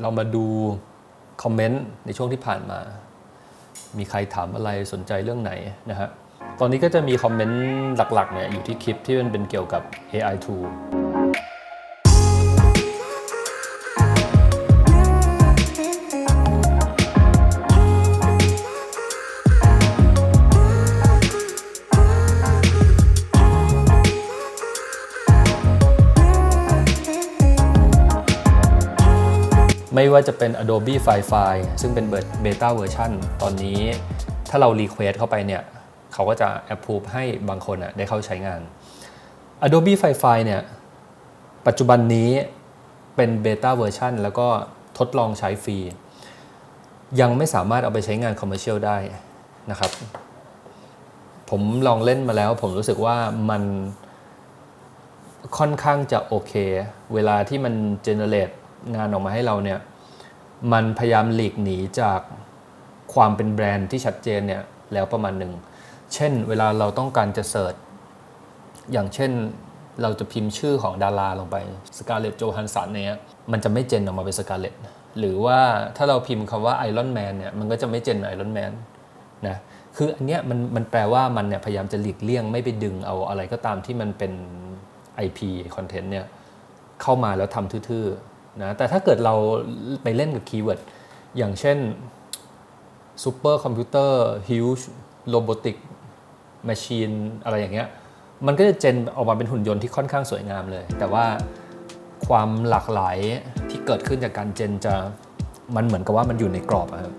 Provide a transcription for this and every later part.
เรามาดูคอมเมนต์ในช่วงที่ผ่านมา มีใครถามอะไรสนใจเรื่องไหนนะฮะ ตอนนี้ก็จะมีคอมเมนต์หลักๆเนี่ยอยู่ที่คลิปที่มันเป็นเกี่ยวกับ AI tool ไม่ว่าจะเป็น Adobe Firefly ซึ่งเป็นเบต้าเวอร์ชันตอนนี้ ถ้าเรา Request เข้าไปเนี่ยเขาก็จะ approve ให้บางคนอะได้เข้าใช้งาน Adobe Firefly เนี่ยปัจจุบันนี้เป็นเบต้าเวอร์ชันแล้วก็ทดลองใช้ฟรี ยังไม่สามารถเอาไปใช้งานคอมเมอร์เชียลได้นะครับ ผมลองเล่นมาแล้ว ผมรู้สึกว่ามันค่อนข้างจะโอเค เวลาที่มันเจเนเรตงานออกมาให้เราเนี่ย มันพยายามหลีกหนีจากความเป็นแบรนด์ที่ชัดเจนเนี่ยแล้วประมาณหนึ่ง เช่นเวลาเราต้องการจะเสิร์ชอย่างเช่นเราจะพิมพ์ชื่อของดาราลงไปสกาเลตโจฮันสันเนี่ยมันจะไม่เจนออกมาเป็นสกาเลตหรือว่าถ้าเราพิมพ์คำว่าไอรอนแมนเนี่ยมันก็จะไม่เจนไอรอนแมนนะคืออันเนี้ยมันมันแปลว่ามันเนี่ยพยายามจะหลีกเลี่ยงไม่ไปดึงเอาอะไรก็ตามที่มันเป็น IP คอนเทนต์เนี่ยเข้ามาแล้วทำทื่อๆ นะแต่ถ้าเกิดเราไปเล่นกับคีย์เวิร์ดอย่างเช่นซูเปอร์คอมพิวเตอร์ฮิวจ์โรบอติกแมชชีนอะไรอย่างเงี้ยมันก็จะเจนออกมาเป็นหุ่นยนต์ที่ค่อนข้างสวยงามเลย แต่ว่าความหลากหลายที่เกิดขึ้นจากการเจนจะมันเหมือนกับว่ามันอยู่ในกรอบอะครับ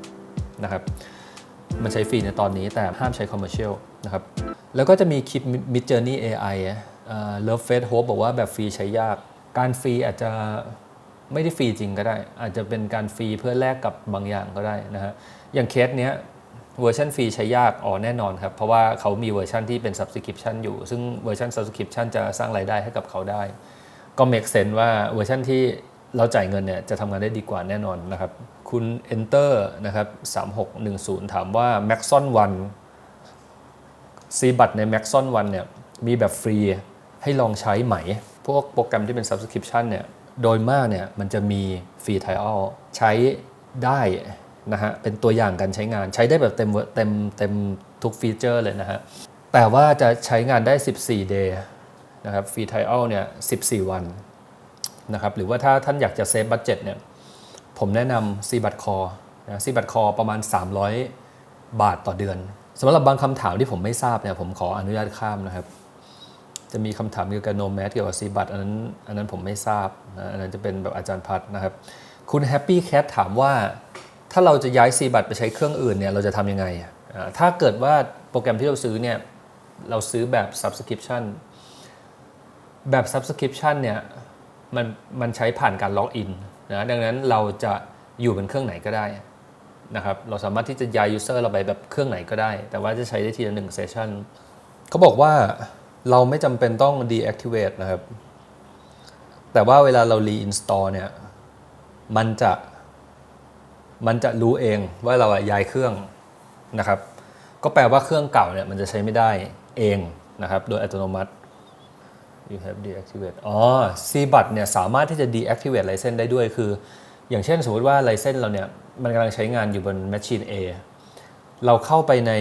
นะครับมันใช้ฟรีในตอนนี้แต่ห้ามใช้คอมเมอร์เชียลนะครับแล้วก็จะมีคลิป Mid Journey AI เลิฟเฟสโฮปบอกว่าแบบฟรีใช้ยาก การฟรีอาจจะ ไม่ได้ฟรีจริงก็ได้ อาจจะเป็นการฟรีเพื่อแลกกับบางอย่างก็ได้นะฮะอย่างเคสเนี้ยเวอร์ชันฟรีใช้ยากอ๋อแน่นอนครับ เพราะว่าเขามีเวอร์ชันที่เป็น subscription อยู่ ซึ่งเวอร์ชัน subscription จะสร้างรายได้ให้กับเขาได้ ก็ make sense ว่าเวอร์ชันที่เราจ่ายเงินเนี่ยจะทำงานได้ดีกว่าแน่นอนนะครับคุณ enter นะครับ3610 ถามว่า Maxon One ซีบัตใน Maxon One เนี่ยมีแบบฟรีให้ลองใช้ไหม พวกโปรแกรมที่เป็น subscription เนี่ย โดยมากเนี่ยมันจะมีฟรี trial ใช้ได้นะฮะเป็นตัวอย่างการใช้งานใช้ได้แบบเต็มเต็มเต็มทุกฟีเจอร์เลยนะฮะแต่ว่าจะใช้งานได้ 14 day นะครับฟรี trial เนี่ย 14 วันนะครับหรือว่าถ้าท่านอยากจะเซฟบัตเจ็ตเนี่ยผมแนะนำซีบัตคอนะซีบัตคอประมาณ 300 บาทต่อเดือนสำหรับบางคำถามที่ผมไม่ทราบเนี่ยผมขออนุญาตข้ามนะครับ จะมีคำถามเกี่ยวกับโนแมสเกี่ยวกับซีบัตอันนั้นอันนั้นผมไม่ทราบนะอันนั้นจะเป็นแบบอาจารย์พัฒนะครับ คุณแฮปปี้แคทถามว่าถ้าเราจะย้ายซีบัตไปใช้เครื่องอื่นเนี่ยเราจะทำยังไง ถ้าเกิดว่าโปรแกรมที่เราซื้อเนี่ยเราซื้อแบบ subscription แบบ subscription เนี่ยมันมันใช้ผ่านการล็อกอินนะดังนั้นเราจะอยู่บนเครื่องไหนก็ได้นะครับเราสามารถที่จะย้าย user เราไปแบบเครื่องไหนก็ได้ แต่ว่าจะใช้ได้ทีละหนึ่งเซสชันเขาบอกว่า เราไม่จำเป็นต้อง deactivate นะครับ แต่ว่าเวลาเรา reinstall เนี่ย มันจะมันจะรู้เองว่าเราอะย้ายเครื่องนะครับ ก็แปลว่าเครื่องเก่าเนี่ยมันจะใช้ไม่ได้เองนะครับ โดยอัตโนมัติ you have deactivate อ๋อ c b u t เนี่ยสามารถที่จะ deactivate license ได้ด้วยคือ อย่างเช่นสมมติว่า license เราเนี่ย มันกำลังใช้งานอยู่บน machine A เราเข้าไปใน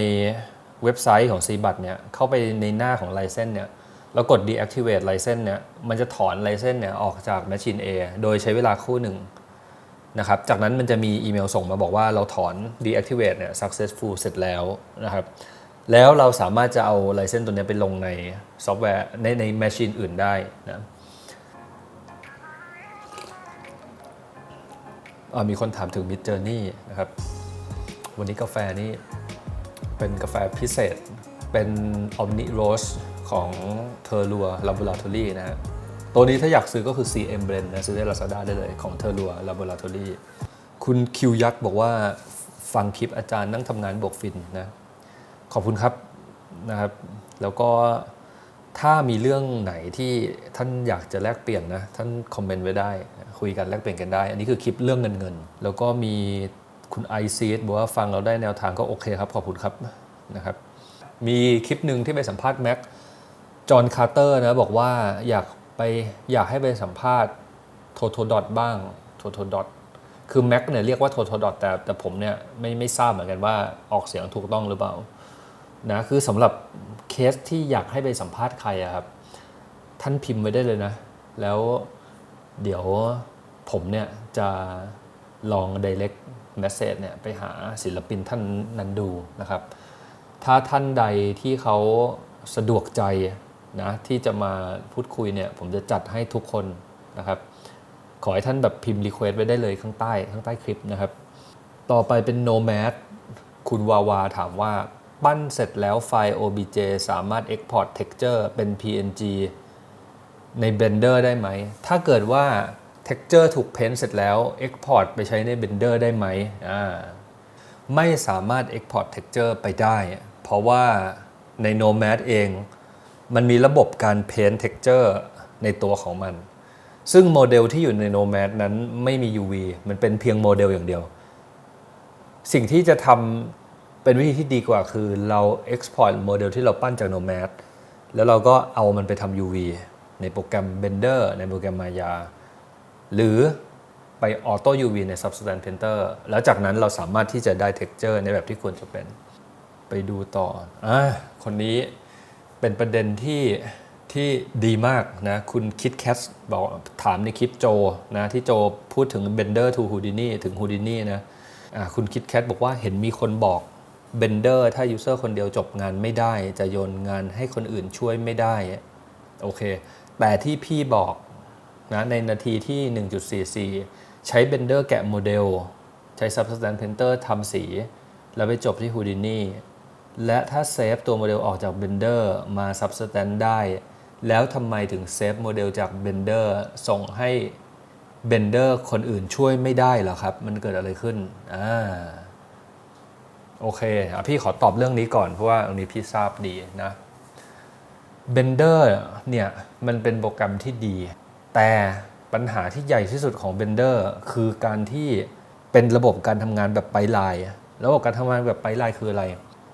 เว็บไซต์ของ c b u t เนี่ยเข้าไปในหน้าของ license เนี่ยเรากด deactivate license เนี่ยมันจะถอน license เนี่ยออกจาก machine A โดยใช้เวลาคู่หนึ่งนะครับจากนั้นมันจะมีอีเมลส่งมาบอกว่าเราถอน deactivate เนี่ย successful เสร็จแล้วนะครับแล้วเราสามารถจะเอา license ตัวนี้ไปลงในซอฟต์แวร์ในใน machine อื่นได้นะมีคนถามถึง Mid Journey นะครับวันนี้กาแฟนี่ เป็นกาแฟพิเศษ เป็น Omni Rose ของ t e r l u r Laboratory นะฮะ ตัวนี้ถ้าอยากซื้อก็คือ CM Blend นะซื้อได้ Lazada ได้เลยของ t e r l u r Laboratory คุณคิวยักษ์บอกว่าฟังคลิปอาจารย์นั่งทำงานบวกฟินนะ ขอบคุณครับนะครับ แล้วก็ถ้ามีเรื่องไหนที่ท่านอยากจะแลกเปลี่ยนนะ ท่านคอมเมนต์ไว้ได้ คุยกันแลกเปลี่ยนกันได้ อันนี้คือคลิปเรื่องเงินเงิน แล้วก็มี คุณไอซีบอกว่าฟังเราได้แนวทางก็โอเคครับ ขอบคุณครับนะครับ มีคลิปหนึ่งที่ไปสัมภาษณ์แม็กจอห์นคาร์เตอร์นะบอกว่าอยากไปอยากให้ไปสัมภาษณ์โทโทดอทบ้างโทโทดอทคือ Mac เนี่ยเรียกว่า Total Dot แต่แต่ผมเนี่ยไม่ไม่ทราบเหมือนกันว่าออกเสียงถูกต้องหรือเปล่านะคือสำหรับเคสที่อยากให้ไปสัมภาษณ์ใครอะครับ ท่านพิมพ์ไว้ได้เลยนะ แล้วเดี๋ยวผมเนี่ยจะลอง direct message เนี่ยไปหาศิลปินท่านนั้นดูนะครับ ถ้าท่านใดที่เขาสะดวกใจนะที่จะมาพูดคุยเนี่ยผมจะจัดให้ทุกคนนะครับ ขอให้ท่านแบบพิมพ์รีเควสไว้ได้เลยข้างใต้ข้างใต้คลิปนะครับ ต่อไปเป็น Nomad คุณวาวาถามว่าปั้นเสร็จแล้วไฟล์ OBJ สามารถ Export Texture เป็น PNG ใน Blender ได้ไหม ถ้าเกิดว่า Texture ถูกเพ้นเสร็จแล้ว Export ไปใช้ใน Blender ได้ไหมอ่าไม่สามารถ Export Texture ไปได้ เพราะว่าใน Nomad เอง มันมีระบบการ Paint Texture ในตัวของมัน ซึ่งโมเดลที่อยู่ใน Nomad นั้นไม่มี UV มันเป็นเพียงโมเดลอย่างเดียว สิ่งที่จะทำเป็นวิธีที่ดีกว่าคือเรา Export โมเดลที่เราปั้นจาก Nomad แล้วเราก็เอามันไปทำ UV ในโปรแกรม Blender ในโปรแกรม Maya หรือไป Auto UV ใน Substance Painter แล้วจากนั้นเราสามารถที่จะได้ Texture ในแบบที่ควรจะเป็นไปดูต่ออ่าคนนี้เป็นประเด็นที่ที่ดีมากนะ คุณคิดแคสบอกถามในคลิปโจนะที่โจพูดถึง Bender to Houdini ถึง Houdini นะอ่าคุณคิดแคทบอกว่าเห็นมีคนบอก Bender ถ้า user คนเดียวจบงานไม่ได้ จะโยนงานให้คนอื่นช่วยไม่ได้ โอเค แต่ที่พี่บอก นะในนาทีที่ 1.44 ใช้ Blender แกะโมเดล ใช้ Substance Painter ทำสี แล้วไปจบที่ Houdini และถ้าเซฟตัวโมเดลออกจาก Blender มา Substance ได้ แล้วทำไมถึงเซฟโมเดลจาก Blender ส่งให้ Blender คนอื่นช่วยไม่ได้เหรอครับ มันเกิดอะไรขึ้นอ่าโอเคอพี่ขอตอบเรื่องนี้ก่อน เพราะว่าตรงนี้พี่ทราบดีนะ Blender เนี่ย มันเป็นโปรแกรมที่ดี แต่ปัญหาที่ใหญ่ที่สุดของ Blender คือการที่เป็นระบบการทำงานแบบไปลายระบบการทำงานแบบไปลายคืออะไร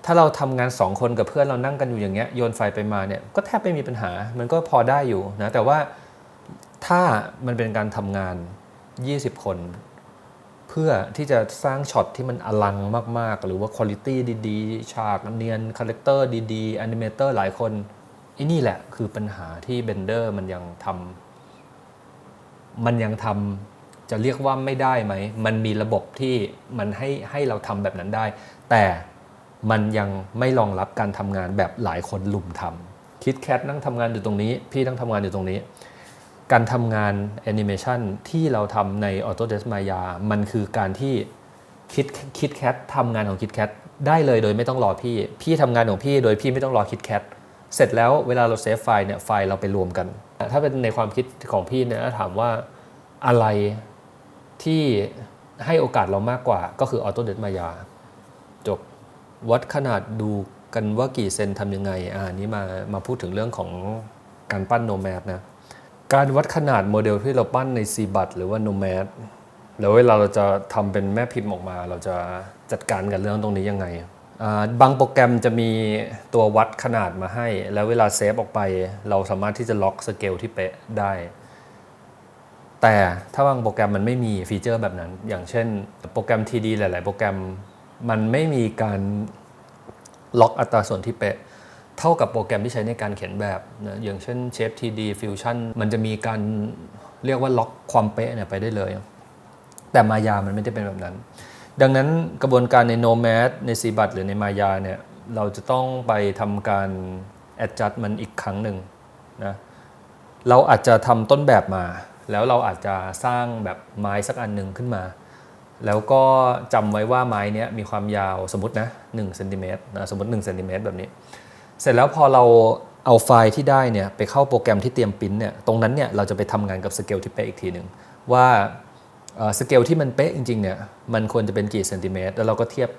ถ้าเราทำงาน 2 คนกับเพื่อนเรานั่งกันอยู่อย่างเงี้ยโยนไฟล์ไปมาเนี่ยก็แทบไม่มีปัญหา มันก็พอได้อยู่นะแต่ว่าถ้ามันเป็นการทำงาน 20 คน เพื่อที่จะสร้างช็อตที่มันอลังมาก ๆ หรือว่าคุณภาพดีๆ ฉากเนียนคาแรคเตอร์ดีๆแอนิเมเตอร์หลายคนอ้นี่แหละคือปัญหาที่ Blender มันยังทำ มันยังทำจะเรียกว่าไม่ได้ไหม มันมีระบบที่มันให้ให้เราทำแบบนั้นได้ แต่มันยังไม่รองรับการทำงานแบบหลายคนลุมทำคิดแคทนั่งทำงานอยู่ตรงนี้ พี่นั่งทำงานอยู่ตรงนี้ การทำงานแอนิเมชันที่เราทำใน Autodesk Maya มันคือการที่คิดคิดแคททำงานของคิดแคทได้เลยโดยไม่ต้องรอพี่ พี่ทำงานของพี่โดยพี่ไม่ต้องรอคิดแคท เสร็จแล้วเวลาเราเซฟไฟล์เนี่ยไฟล์เราไปรวมกัน ถ้าเป็นในความคิดของพี่เนี่ยถามว่าอะไรที่ให้โอกาสเรามากกว่าก็คือ Autodesk Maya จบวัดขนาดดูกันว่ากี่เซนทำยังไงอ่านี้มามาพูดถึงเรื่องของการปั้นโนแมดนะ การวัดขนาดโมเดลที่เราปั้นใน c ีบัตหรือว่าโนแมดแล้วเวลาเราจะทำเป็นแม่พิมพ์ออกมา เราจะจัดการกับเรื่องตรงนี้ยังไง บางโปรแกรมจะมีตัววัดขนาดมาให้ แล้วเวลาเซฟออกไป เราสามารถที่จะล็อกสเกลที่เป๊ะได้ แต่ถ้าบางโปรแกรมมันไม่มีฟีเจอร์แบบนั้น อย่างเช่นโปรแกรม TD หลาย ๆ โปรแกรมมันไม่มีการล็อกอัตราส่วนที่เป๊ะ เท่ากับโปรแกรมที่ใช้ในการเขียนแบบนะอย่างเช่น Shape TD Fusion มันจะมีการเรียกว่าล็อกความเป๊ะเนี่ยไปได้เลย แต่มายามันไม่ได้เป็นแบบนั้น ดังนั้นกระบวนการใน Nomad ใน c ีบัตหรือในมายาเนี่ยเราจะต้องไปทำการ adjust มันอีกครั้งหนึ่งนะเราอาจจะทำต้นแบบมา แล้วเราอาจจะสร้างแบบไม้สักอันหนึ่งขึ้นมา แล้วก็จำไว้ว่าไม้นี้มีความยาวสมมตินะ1เซนติเมตรนะสมมติ1เซนติเมตรแบบนี้ เสร็จแล้วพอเราเอาไฟล์ที่ได้เนี่ยไปเข้าโปรแกรมที่เตรียมปริ้นเนี่ยตรงนั้นเนี่ยเราจะไปทำงานกับสเกลที่เป๊ะอีกทีหนึ่งว่า สเกลที่มันเป๊ะจริงๆเนี่ยมันควรจะเป็นกี่เซนติเมตรแล้วเราก็เทียบ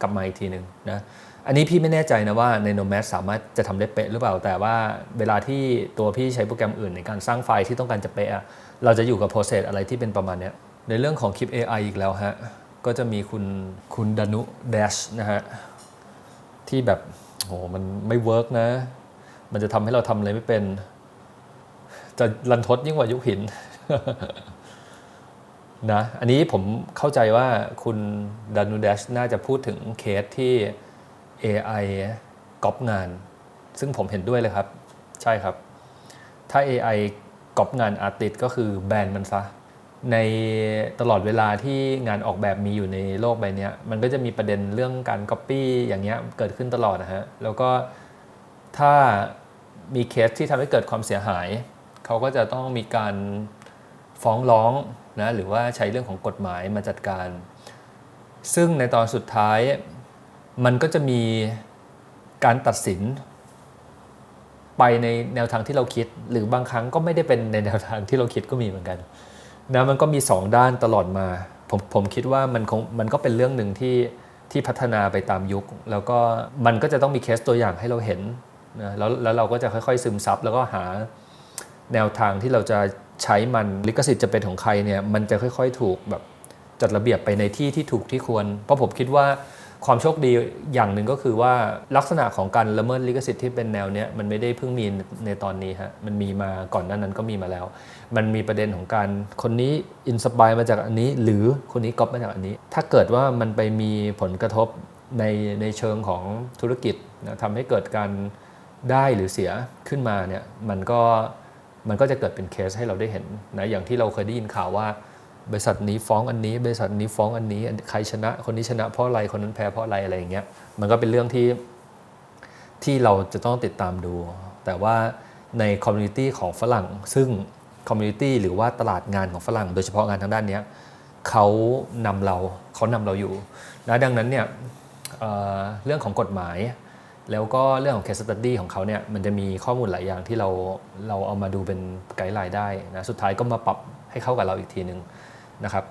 กลับมาอีกทีหนึ่งนะอันนี้พี่ไม่แน่ใจนะว่าใน Nomad สามารถจะทำได้เป๊ะหรือเปล่า แต่ว่าเวลาที่ตัวพี่ใช้โปรแกรมอื่นในการสร้างไฟล์ที่ต้องการจะเป๊ะเราจะอยู่กับโปรเซสอะไรที่เป็นประมาณเนี้ยในเรื่องของคลิป AI อีกแล้วฮะก็จะมีคุณคุณดนุเดชนะฮะที่แบบโหมันไม่เวิร์กนะ มันจะทำให้เราทำอะไรไม่เป็น จะรันทดยิ่งกว่ายุคหิน นะอันนี้ผมเข้าใจว่าคุณดานูเดชน่าจะพูดถึงเคสที่ AI ก๊อปงาน ซึ่งผมเห็นด้วยเลยครับ ใช่ครับ ถ้า AI ก๊อปงานอาร์ติสก็คือแบนมันซะ ในตลอดเวลาที่งานออกแบบมีอยู่ในโลกใบนี้มันก็จะมีประเด็นเรื่องการก๊อปปี้อย่างเงี้ยเกิดขึ้นตลอดนะฮะ แล้วก็ถ้ามีเคสที่ทำให้เกิดความเสียหาย เขาก็จะต้องมีการ ฟ้องร้องนะหรือว่าใช้เรื่องของกฎหมายมาจัดการ ซึ่งในตอนสุดท้ายมันก็จะมีการตัดสิน ไปในแนวทางที่เราคิด หรือบางครั้งก็ไม่ได้เป็นในแนวทางที่เราคิดก็มีเหมือนกันนะมันก็มีสองด้านตลอดมาผมผมคิดว่ามันคงมันก็เป็นเรื่องหนึ่งที่ที่พัฒนาไปตามยุค แล้วก็มันก็จะต้องมีเคสตัวอย่างให้เราเห็นนะแล้วแล้วเราก็จะค่อยๆซึมซับแล้วก็หาแนวทางที่เราจะ ใช้มันลิขสิทธิ์จะเป็นของใครเนี่ยมันจะค่อย ๆ ถูกแบบจัดระเบียบไปในที่ที่ถูกที่ควร เพราะผมคิดว่าความโชคดีอย่างหนึ่งก็คือว่าลักษณะของการละเมิดลิขสิทธิ์ที่เป็นแนวเนี้ยมันไม่ได้เพิ่งมีในตอนนี้ฮะมันมีมาก่อนหน้านั้นก็มีมาแล้ว มันมีประเด็นของการคนนี้อินสปายมาจากอันนี้ หรือคนนี้ก๊อปมาจากอันนี้ ถ้าเกิดว่ามันไปมีผลกระทบในในเชิงของธุรกิจนะทำให้เกิดการได้หรือเสียขึ้นมาเนี่ยมันก็ มันก็จะเกิดเป็นเคสให้เราได้เห็นนะอย่างที่เราเคยได้ยินข่าวว่า บริษัทนี้ฟ้องอันนี้ บริษัทนี้ฟ้องอันนี้ใครชนะ คนนี้ชนะเพราะอะไรคนนั้นแพ้เพราะอะไรอะไรอย่างเงี้ยมันก็เป็นเรื่องที่ที่เราจะต้องติดตามดู แต่ว่าในคอมมูนิตี้ของฝรั่ง ซึ่งคอมมูนิตี้หรือว่าตลาดงานของฝรั่ง โดยเฉพาะงานทางด้านนี้เขานำเราเขานำเราอยู่นะดังนั้นเนี่ยเเรื่องของกฎหมาย แล้วก็เรื่องของ case study ของเขาเนี่ยมันจะมีข้อมูลหลายอย่างที่เราเราเอามาดูเป็นไกด์ไลน์ได้นะสุดท้ายก็มาปรับให้เข้ากับเราอีกทีหนึ่งนะครับ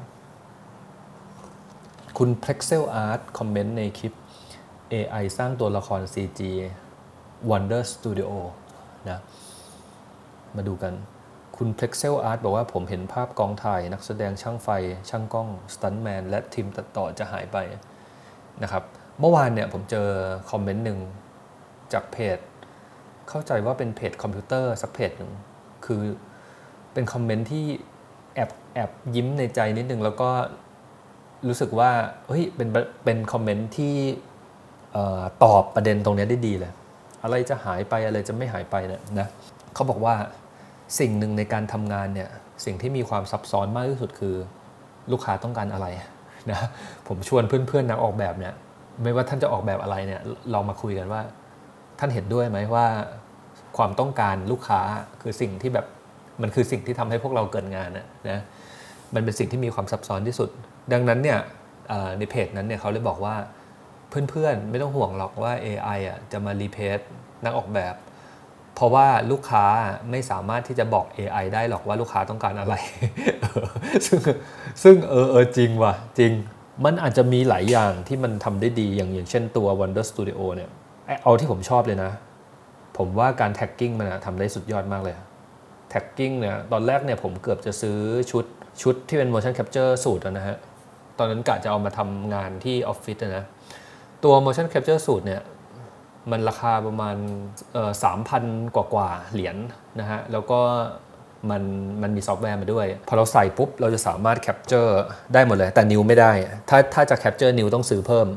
คุณ Plexel Art คอมเมนต์ในคลิป AI สร้างตัวละคร CG Wonder Studio นะมาดูกันคุณ Plexel Art บอกว่าผมเห็นภาพกองถ่าย นักแสดงช่างไฟ ช่างกล้อง สตันแมน และทีมตัดต่อจะหายไปนะครับ เมื่อวานเนี่ยผมเจอคอมเมนต์หนึ่ง จากเพจ เข้าใจว่าเป็นเพจคอมพิวเตอร์สักเพจหนึ่งคือเป็นคอมเมนต์ที่แอบแอบยิ้มในใจนิดนึงแล้วก็รู้สึกว่าเฮ้ยเป็นเป็นคอมเมนต์ที่ตอบประเด็นตรงนี้ได้ดีเลย อะไรจะหายไปอะไรจะไม่หายไปเนี่ยนะเขาบอกว่าสิ่งหนึ่งในการทำงานเนี่ยสิ่งที่มีความซับซ้อนมากที่สุดคือลูกค้าต้องการอะไรนะผมชวนเพื่อนๆนักออกแบบเนี่ยไม่ว่าท่านจะออกแบบอะไรเนี่ยเรามาคุยกันว่า ท่านเห็นด้วยไหมว่า ความต้องการลูกค้าคือสิ่งที่แบบมันคือสิ่งที่ทำให้พวกเราเกิดงานนะนะมันเป็นสิ่งที่มีความซับซ้อนที่สุด ดังนั้นเนี่ยในเพจนั้นเนี่ยเขาเลยบอกว่าเพื่อนๆ ไม่ต้องห่วงหรอกว่า AI อะจะมารีเพสนักออกแบบ เพราะว่าลูกค้าไม่สามารถที่จะบอก AI ได้หรอกว่าลูกค้าต้องการอะไร ซึ่งซึ่งเออเออจริงว่ะ จริง มันอาจจะมีหลายอย่างที่มันทำได้ดีอย่างอย่างเช่นตัว Wonder Studio เนี่ย เอาที่ผมชอบเลยนะ ผมว่าการแท็กกิ้งมันอะทำได้สุดยอดมากเลยแท็กกิ้งเนี่ยตอนแรกเนี่ยผมเกือบจะซื้อชุดชุดที่เป็น motion capture สูตรนะฮะ ตอนนั้นกะจะเอามาทำงานที่ออฟฟิศนะ ตัว motion capture สูตรเนี่ยมันราคาประมาณสามพันกว่ากว่าๆเหรียญนะฮะ แล้วก็มันมันมีซอฟต์แวร์มาด้วย พอเราใส่ปุ๊บ เราจะสามารถแคปเจอร์ได้หมดเลย แต่นิ้วไม่ได้ ถ้าถ้าจะแคปเจอร์นิ้วต้องซื้อเพิ่ม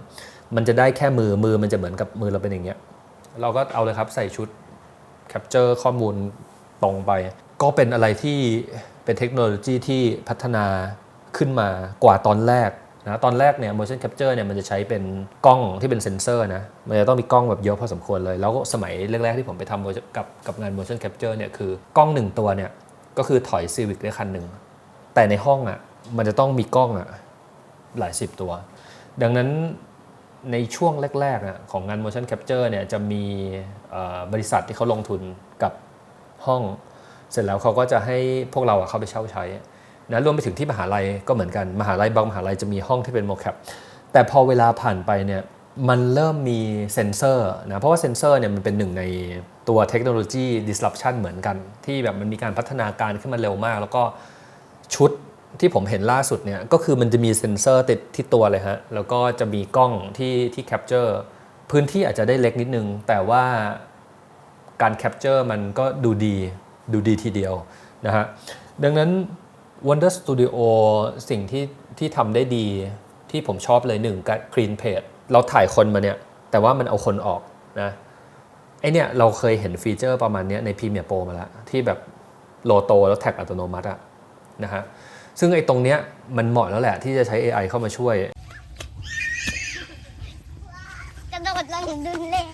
มันจะได้แค่มือมือมันจะเหมือนกับมือเราเป็นอย่างเงี้ยเราก็เอาเลยครับใส่ชุดแคปเจอร์ข้อมูลตรงไป ก็เป็นอะไรที่เป็นเทคโนโลยีที่พัฒนาขึ้นมากว่าตอนแรกนะตอนแรกเนี่ย motion capture เนี่ยมันจะใช้เป็นกล้องที่เป็นเซ็นเซอร์นะ มันจะต้องมีกล้องแบบเยอะพอสมควรเลย แล้วสมัยแรกๆที่ผมไปทำกับกับงาน motion capture เนี่ยคือกล้องหนึ่งตัวเนี่ย ก็คือถอย Civic ได้คันหนึ่ง แต่ในห้องอะมันจะต้องมีกล้องอะหลายสิบตัว ดังนั้น ในช่วงแรกๆของงาน motion capture เนี่ยจะมีบริษัทที่เขาลงทุนกับห้อง เสร็จแล้วเขาก็จะให้พวกเราเข้าไปเช่าใช้นะรวมไปถึงที่มหาลัยก็เหมือนกันมหาลัยบางมหาลัยจะมีห้องที่เป็นโมแคปแต่พอเวลาผ่านไปเนี่ยมันเริ่มมีเซนเซอร์นะเพราะว่าเซนเซอร์เนี่ยมันเป็นหนึ่งในตัวเทคโนโลยี disruption เหมือนกัน ที่แบบมันมีการพัฒนาการขึ้นมาเร็วมาก แล้วก็ชุด ที่ผมเห็นล่าสุดเนี่ยก็คือมันจะมีเซนเซอร์ติดที่ตัวเลยฮะ แล้วก็จะมีกล้องที่ที่แคปเจอร์พื้นที่อาจจะได้เล็กนิดนึง แต่ว่าการแคปเจอร์มันก็ดูดีดูดีทีเดียวนะฮะ ดังนั้น Wonder Studio สิ่งที่ที่ทำได้ดีที่ผมชอบเลยหนึ่งการ clean page เราถ่ายคนมาเนี่ย แต่ว่ามันเอาคนออกนะไอเนี่ยเราเคยเห็นฟีเจอร์ประมาณนี้ใน Premiere Pro มาแล้ว ที่แบบโลโตแล้วแท็กอัตโนมัติอะนะฮะ ซึ่งไอตรงเนี้ยมันเหมาะแล้วแหละที่จะใช้ AI เข้ามาช่วย กระโดดลงดุนเลย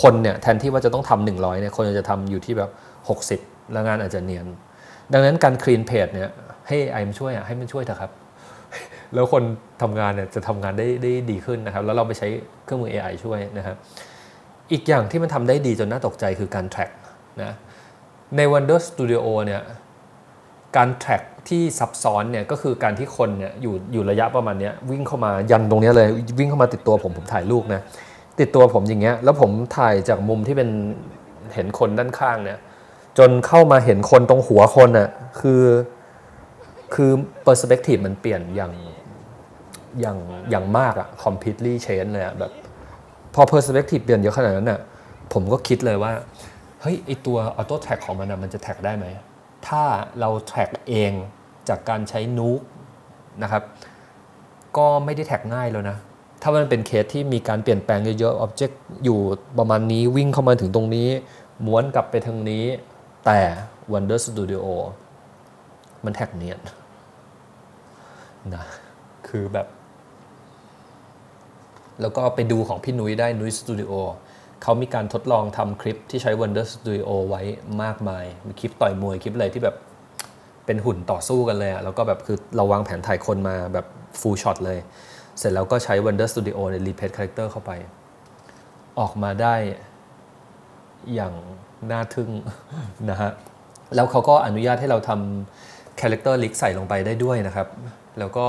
คนเนี่ยแทนที่ว่าจะต้องทำหนึ่งร้อยเนี่ยคนจะทำอยู่ที่แบบ 60 แล้วงานอาจจะเนียน ดังนั้นการคลีนเพจเนี่ยให้ไอมันช่วยอะให้มันช่วยเถอะครับ แล้วคนทำงานเนี่ยจะทำงานได้ได้ดีขึ้นนะครับ แล้วเราไปใช้เครื่องมือ AI ช่วยนะครับ อีกอย่างที่มันทำได้ดีจนน่าตกใจคือการ track นะใน Wonder Studio เนี่ย การ track ที่ซับซ้อนเนี่ยก็คือการที่คนเนี่ยอยู่อยู่ระยะประมาณนี้วิ่งเข้ามายันตรงนี้เลยวิ่งเข้ามาติดตัวผมผมถ่ายรูปนะติดตัวผมอย่างเงี้ยแล้วผมถ่ายจากมุมที่เป็นเห็นคนด้านข้างเนี่ยจนเข้ามาเห็นคนตรงหัวคนอะคือคือ perspective มันเปลี่ยนอย่างอย่างอย่างมากอะ completely change เลยอะแบบพอ perspective เปลี่ยนเยอะขนาดนั้นน่ะผมก็คิดเลยว่า เฮ้ยไอตัว auto track ของมันนะมันจะ track ได้ไหม ถ้าเรา track เองจากการใช้นูกนะครับก็ไม่ได้แท็กง่ายแล้วนะ ถ้ามันเป็นเคสที่มีการเปลี่ยนแปลงเยอะๆ Object อยู่ประมาณนี้วิ่งเข้ามาถึงตรงนี้ ม้วนกลับไปทางนี้ แต่ Wonder Studio มันแท็กเนียนนะคือแบบ แล้วก็ไปดูของพี่นุ้ยได้นุ้ยสตูดิโอ เขามีการทดลองทำคลิปที่ใช้ Wonder Studio ไว้มากมาย มีคลิปต่อยมวยคลิปอะไรที่แบบเป็นหุ่นต่อสู้กันเลยอะแล้วก็แบบคือเราวางแผนถ่ายคนมาแบบ full shot เลย เสร็จแล้วก็ใช้ Wonder Studio ใน replace character เข้าไป ออกมาได้อย่างน่าทึ่งนะฮะ แล้วเขาก็อนุญาตให้เราทำ character link ใส่ลงไปได้ด้วยนะครับ แล้วก็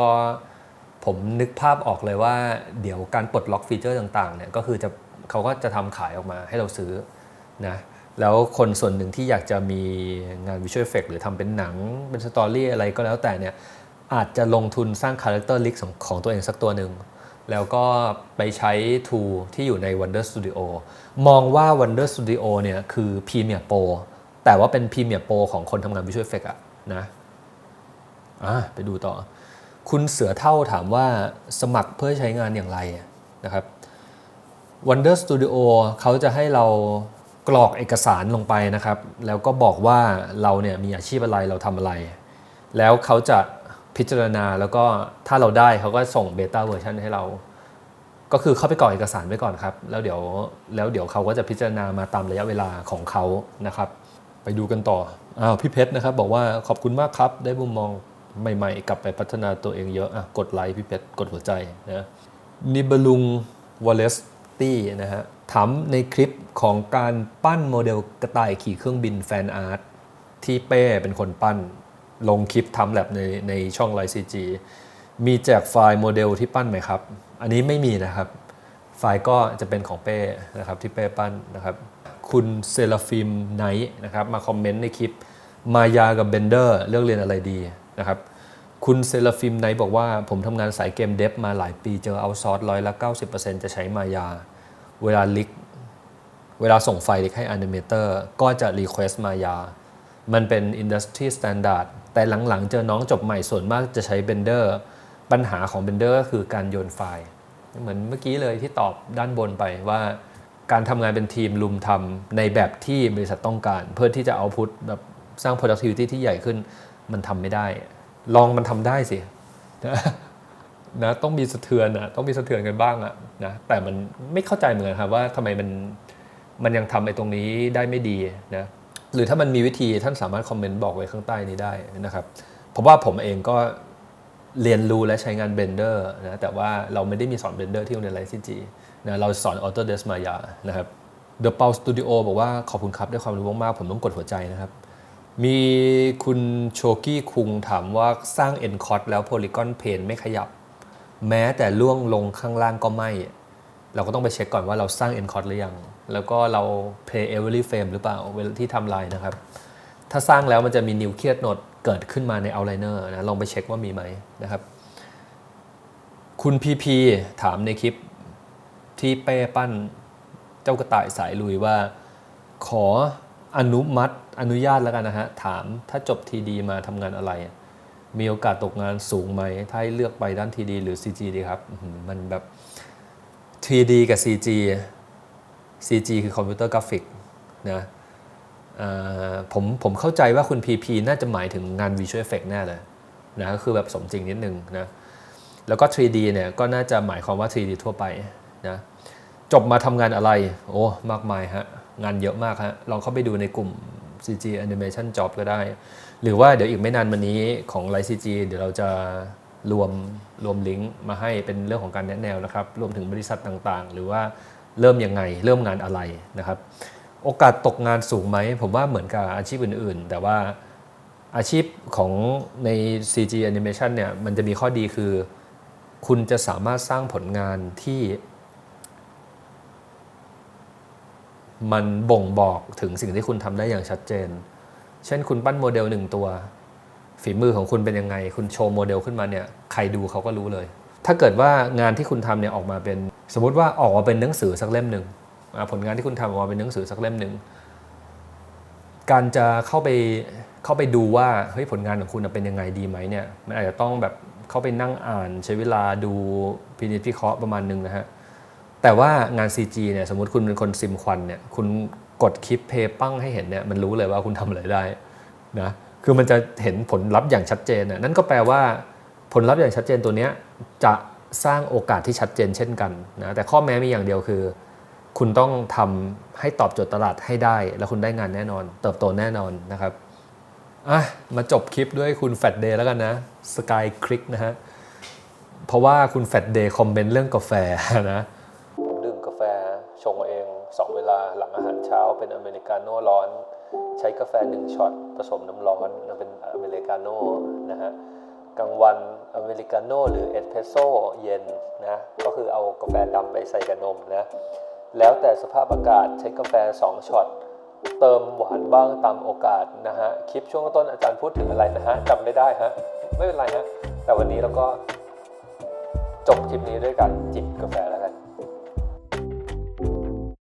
ผมนึกภาพออกเลยว่า เดี๋ยวการปลดล็อกฟีเจอร์ต่างๆเนี่ยก็คือจะ เขาก็จะทำขายออกมาให้เราซื้อนะแล้วคนส่วนหนึ่งที่อยากจะมีงาน Visual Effect หรือทำเป็นหนังเป็นสตอรี่อะไรก็แล้วแต่เนี่ยอาจจะลงทุนสร้าง Character Link ของของตัวเองสักตัวหนึ่งแล้วก็ไปใช้ tool ที่อยู่ใน Wonder Studio มองว่า Wonder Studio เนี่ยคือ Premiere Pro แต่ว่าเป็น Premiere Pro ของคนทำงาน Visual Effect อะนะอะไปดูต่อ คุณเสือเท่าถามว่าสมัครเพื่อใช้งานอย่างไรนะครับ Wonder Studio เขาจะให้เรากรอกเอกสารลงไปนะครับ แล้วก็บอกว่าเราเนี่ยมีอาชีพอะไรเราทำอะไร แล้วเขาจะพิจารณาแล้วก็ถ้าเราได้เขาก็ส่งเบต้าเวอร์ชันให้เรา ก็คือเข้าไปกรอกเอกสารไว้ก่อนครับ แล้วเดี๋ยวแล้วเดี๋ยวเขาก็จะพิจารณามาตามระยะเวลาของเขานะครับ ไปดูกันต่ออ้าวพี่เพชรนะครับบอกว่าขอบคุณมากครับ ได้มุมมองใหม่ ๆ กลับไปพัฒนาตัวเองเยอะอะกดไลค์พี่เพชรกดหัวใจนะนิบลุงวอลเลส ตี้นะฮะถามในคลิปของการปั้นโมเดลกระต่ายขี่เครื่องบินแฟนอาร์ตที่เป้เป็นคนปั้น ลงคลิปทำแลบในในช่องไลซีจีมีแจกไฟล์โมเดลที่ปั้นไหมครับ อันนี้ไม่มีนะครับ ไฟล์ก็จะเป็นของเป้นะครับที่เป้ปั้นนะครับ คุณเซราฟิมไนท์นะครับมาคอมเมนต์ในคลิป มายากับเบนเดอร์เลือกเรียนอะไรดีนะครับคุณเซราฟิมไนท์บอกว่าผมทำงานสายเกมเดฟมาหลายปีเจอเอาซอร์สร้อยละ90%จะใช้มายา เวลาลิกเวลาส่งไฟล์ลิกให้อนิเมเตอร์ก็จะ Request มายา มันเป็น Industry Standard แต่หลังๆ เจอน้องจบใหม่ส่วนมากจะใช้ Blender ปัญหาของ Blender ก็คือการโยนไฟล์ เหมือนเมื่อกี้เลยที่ตอบด้านบนไปว่าการทำงานเป็นทีมลุมทำในแบบที่บริษัทต้องการ เพื่อที่จะเอาพุทแบบสร้าง productivity ที่ใหญ่ขึ้น มันทำไม่ได้ ลองมันทำได้สิ นะต้องมีสะเทือนอะต้องมีสะเทือนกันบ้างอะนะแต่มันไม่เข้าใจเหมือนกันครับว่าทำไมมันมันยังทำไอ้ตรงนี้ได้ไม่ดีนะหรือถ้ามันมีวิธีท่านสามารถคอมเมนต์บอกไว้ข้างใต้นี้ได้นะครับเพราะว่าผมเองก็เรียนรู้และใช้งาน Blender นะแต่ว่าเราไม่ได้มีสอน Blender ที่โรงเรียนไลซีจีนะเราสอน Autodesk Maya นะครับ The p a u Studio บอกว่าขอบคุณครับได้ความรู้มากๆผมต้องกดหัวใจนะครับ มีคุณโชกี้คุงถามว่าสร้าง e n c o d แล้ว Polygon Pane ไม่ขยับ แม้แต่ล่วงลงข้างล่างก็ไม่ เราก็ต้องไปเช็คก่อนว่าเราสร้าง e n c o d หรือยัง แล้วก็เรา play every frame หรือเปล่าเวลาที่ทำลายนะครับ ถ้าสร้างแล้วมันจะมี new create node เกิดขึ้นมาใน outliner นะลองไปเช็คว่ามีไหมนะครับ คุณพีพีถามในคลิปที่เป้ปั้นเจ้ากระต่ายสายลุยว่าขออนุมัติอนุญาตแล้วกันนะฮะ ถามถ้าจบทีดีมาทำงานอะไร มีโอกาสตกงานสูงไหม ถ้าให้เลือกไปด้านทีดีหรือ CG ดีครับ มันแบบ 3D กับ CG CG คือคอมพิวเตอร์กราฟิกนะผมผมเข้าใจว่าคุณ PP น่าจะหมายถึงงาน Visual Effect แน่เลยนะก็คือแบบสมจริงนิดนึงนะแล้วก็ 3D เนี่ยก็น่าจะหมายความว่า 3D ทั่วไปนะจบมาทำงานอะไร โอ้ มากมายฮะ งานเยอะมากฮะ ลองเข้าไปดูในกลุ่ม CG Animation Job ก็ได้ หรือว่าเดี๋ยวอีกไม่นานมานี้ของ Light CG เดี๋ยวเราจะรวมรวมลิงก์มาให้เป็นเรื่องของการแนะแนวนะครับ รวมถึงบริษัทต่างๆ หรือว่าเริ่มยังไง เริ่มงานอะไรนะครับ โอกาสตกงานสูงไหม ผมว่าเหมือนกับอาชีพอื่นๆ แต่ว่าอาชีพของใน CG Animation เนี่ยมันจะมีข้อดีคือ คุณจะสามารถสร้างผลงานที่ มันบ่งบอกถึงสิ่งที่คุณทำได้อย่างชัดเจน เช่นคุณปั้นโมเดลหนึ่งตัว ฝีมือของคุณเป็นยังไง คุณโชว์โมเดลขึ้นมาเนี่ยใครดูเขาก็รู้เลย ถ้าเกิดว่างานที่คุณทำเนี่ยออกมาเป็น สมมติว่าออกมาเป็นหนังสือสักเล่มหนึ่งผลงานที่คุณทำออกมาเป็นหนังสือสักเล่มหนึ่งการจะเข้าไปเข้าไปดูว่าเฮ้ยผลงานของคุณเป็นยังไงดีไหมเนี่ยมันอาจจะต้องแบบเข้าไปนั่งอ่านใช้เวลาดูพินิจพิเคราะห์ประมาณหนึงนะฮะแต่ว่างาน CG เนี่ยสมมติคุณเป็นคนซิมควันเนี่ยคุณ กดคลิปเพย์ปั้งให้เห็นเนี่ยมันรู้เลยว่าคุณทำอะไรได้นะคือมันจะเห็นผลลัพธ์อย่างชัดเจนน่ะนั่นก็แปลว่าผลลัพธ์อย่างชัดเจนตัวเนี้ยจะสร้างโอกาสที่ชัดเจนเช่นกันนะแต่ข้อแม้มีอย่างเดียวคือ คุณต้องทำให้ตอบโจทย์ตลาดให้ได้ แล้วคุณได้งานแน่นอน เติบโตแน่นอนนะครับอะมาจบคลิปด้วยคุณแฟดเดย์แล้วกันนะสกายคลิกนะฮะเพราะว่าคุณแฟดเดย์คอมเมนต์เรื่องกาแฟนะาโน่ร้อน ใช้กาแฟ1ช็อตผสมน้ำร้อนเป็นอเมริกาโน่นะฮะกลางวันอเมริกาโน่หรือเอสเพรสโซ่เย็นนะก็คือเอากาแฟดำไปใส่กับนมนะแล้วแต่สภาพอากาศใช้กาแฟ 2ช็อตเติมหวานบ้างตามโอกาสนะฮะคลิปช่วงต้นอาจารย์พูดถึงอะไรนะฮะจำไม่ได้ฮะไม่เป็นไรฮะแต่วันนี้เราก็จบคลิปนี้ด้วยการจิบกาแฟแล้ว